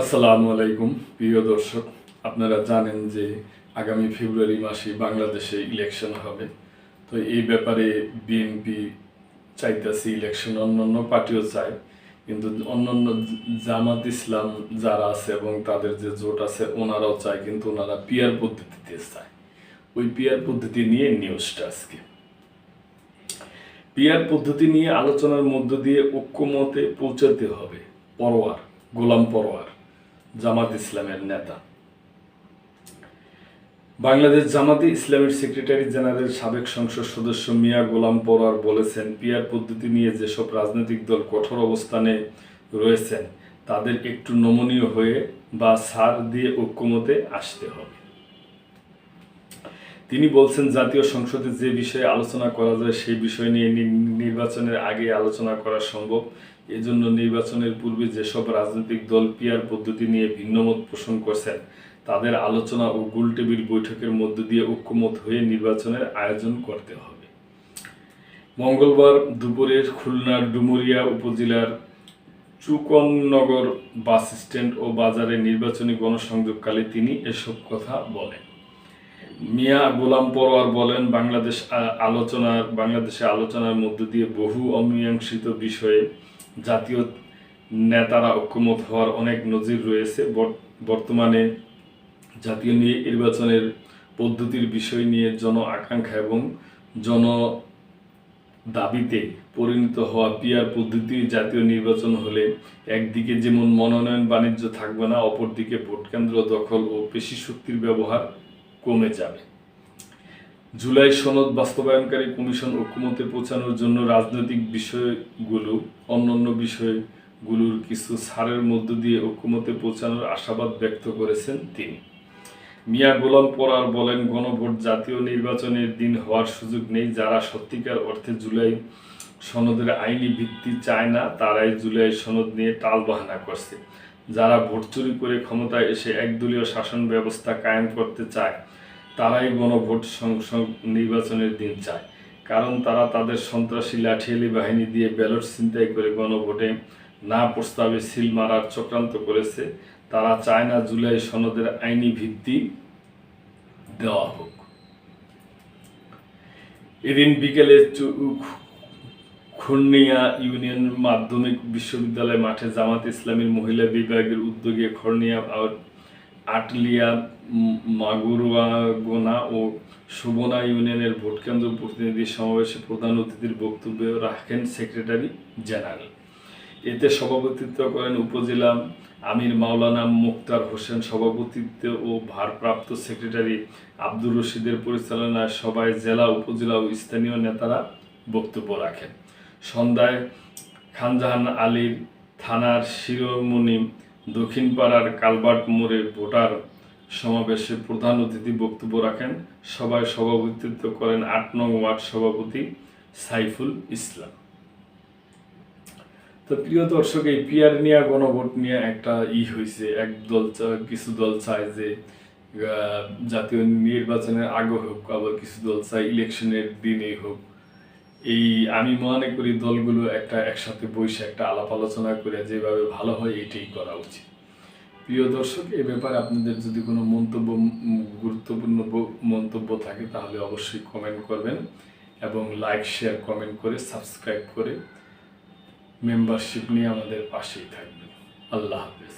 আসসালামু আলাইকুম, প্রিয় দর্শক। আপনারা জানেন যে আগামী ফেব্রুয়ারি মাসে বাংলাদেশে ইলেকশন হবে। তো এই ব্যাপারে বিএনপি চাইতেছে ইলেকশন অন্যান্য পার্টিও চায়। কিন্তু অন্যান্য জামাত ইসলাম যারা আছে এবং তাদের যে জোট আছে, ওনারাও চায়, কিন্তু ওনারা পিয়ার পদ্ধতিতে চায়। ওই পিয়ার পদ্ধতি নিয়ে নিউজটা আজকে। পিয়ার পদ্ধতি নিয়ে আলোচনার মধ্য দিয়ে ঐক্যমতে পৌঁছাতে হবে। পরোয়ার, গোলাম পরোয়ার। জামাত ইসলামের নেতা। বাংলাদেশ জামাতি ইসলামের সেক্রেটারি জেনারেল সাবেক সংসদ সদস্য মিয়া গোলাম পরোয়ার বলেছেন, পিয়ার পদ্ধতি নিয়ে যেসব রাজনৈতিক দল কঠোর অবস্থানে রয়েছেন, তাদের একটু নমনীয় হয়ে বা সার দিয়ে ঐক্যমতে আসতে হবে। তিনি বলছেন, জাতীয় সংসদে যে বিষয়ে আলোচনা করা যায়, সেই বিষয় নিয়ে নির্বাচনের আগে আলোচনা করা সম্ভব। এজন্য নির্বাচনের পূর্বে যেসব রাজনৈতিক দল পিয়ার পদ্ধতি নিয়ে ভিন্নমত পোষণ করছেন, তাদের আলোচনা ও গোলটেবিল বৈঠকের মধ্য দিয়ে ঐক্যমত হয়ে নির্বাচনের আয়োজন করতে হবে। মঙ্গলবার দুপুরে খুলনার ডুমুরিয়া উপজেলার চুকননগর বাস স্ট্যান্ড ও বাজারে নির্বাচনী গণসংযোগকালে তিনি এসব কথা বলেন। মিয়া গোলাম পরোয়ার বলেন, বাংলাদেশ আলোচনার বাংলাদেশে আলোচনার মধ্য দিয়ে বহু অমীমাংসিত বিষয়ে জাতীয় নেতারা ঐক্যমত হওয়ার অনেক নজির রয়েছে। বর- বর্তমানে জাতীয় নির্বাচনের পদ্ধতির বিষয় নিয়ে জন আকাঙ্ক্ষা এবং জন দাবিতে পরিণত হওয়া পিয়ার পদ্ধতি জাতীয় নির্বাচন হলে একদিকে যেমন মনোনয়ন বাণিজ্য থাকবে না, অপরদিকে ভোটকেন্দ্র দখল ও পেশি শক্তির ব্যবহার কমে যাবে। জুলাই সনদ বাস্তবায়নকারী কমিশন ঐক্যমতে পৌঁছানোর জন্য রাজনৈতিক বিষয়গুলো, অন্যান্য বিষয়গুলোর কিছু ছাড়ের মধ্য দিয়ে ঐক্যমতে পৌঁছানোর আশাবাদ ব্যক্ত করেছেন তিনি। মিয়া গোলাম পরার বলেন, গণভোট জাতীয় নির্বাচনের দিন হওয়ার সুযোগ নেই। যারা সত্যিকার অর্থে জুলাই সনদের আইনি ভিত্তি চায় না, তারাই জুলাই সনদ নিয়ে টালবাহানা করছে। যারা ভোট চুরি করে ক্ষমতায় এসে একদলীয় শাসন ব্যবস্থা কায়েম করতে চায় তারাই গণভোট সংসদ নির্বাচনের দিন চায়। কারণ তারা তাদের সন্ত্রাসী লাঠিয়ালি বাহিনী দিয়ে ব্যালট ছিনতাই করে গণভোটে না প্রস্তাবে সিল মারার চক্রান্ত করেছে। তারা চায় না জুলাই সনদের আইনি ভিত্তি দেওয়া হোক। এদিন বিকেলে খর্নিয়া ইউনিয়ন মাধ্যমিক বিশ্ববিদ্যালয় মাঠে জামাত ইসলামীর মহিলা বিভাগের উদ্যোগে খর্নিয়া আটলিয়া উম, মাগুরুয়াগোনা ও সুবনা ইউনিয়নের ভোটকেন্দ্র প্রতিনিধি সমাবেশে প্রধান অতিথির বক্তব্য রাখেন সেক্রেটারি জেনারেল। এতে সভাপতিত্ব করেন উপজেলা আমির মাওলানা মুক্তার হোসেন সভাপতিত্ব ও ভারপ্রাপ্ত সেক্রেটারি আব্দুর রশিদের পরিচালনায় সবাই জেলা উপজেলা ও স্থানীয় নেতারা বক্তব্য রাখেন। সন্ধ্যায় খানজাহান আলীর থানার শিরোমণি দক্ষিণপাড়ার কালবার্ট মোড়ে ভোটার সমাবেশে প্রধান অতিথি বক্তব্য রাখেন। সভায় সভাপতিত্ব করেন আট নং ওয়ার্ড সভাপতি সাইফুল ইসলাম। তো প্রিয় দর্শক, এই পিয়ার নিয়ে, গণভোট নিয়ে একটা ই হয়েছে এক দল কিছু দল চায় যে জাতীয় নির্বাচনের আগে হোক, আবার কিছু দল চায় ইলেকশনের দিনেই হোক। এই আমি মনে করি দলগুলো একটা একসাথে বসে একটা আলাপ আলোচনা করে যেভাবে ভালো হয় এটাই করা উচিত। প্রিয় দর্শক, এ ব্যাপারে আপনাদের যদি কোনো মন্তব্য, গুরুত্বপূর্ণ মন্তব্য থাকে তাহলে অবশ্যই কমেন্ট করবেন এবং লাইক শেয়ার কমেন্ট করে সাবস্ক্রাইব করে মেম্বারশিপ নিয়ে আমাদের পাশেই থাকবেন। আল্লাহ হাফেজ।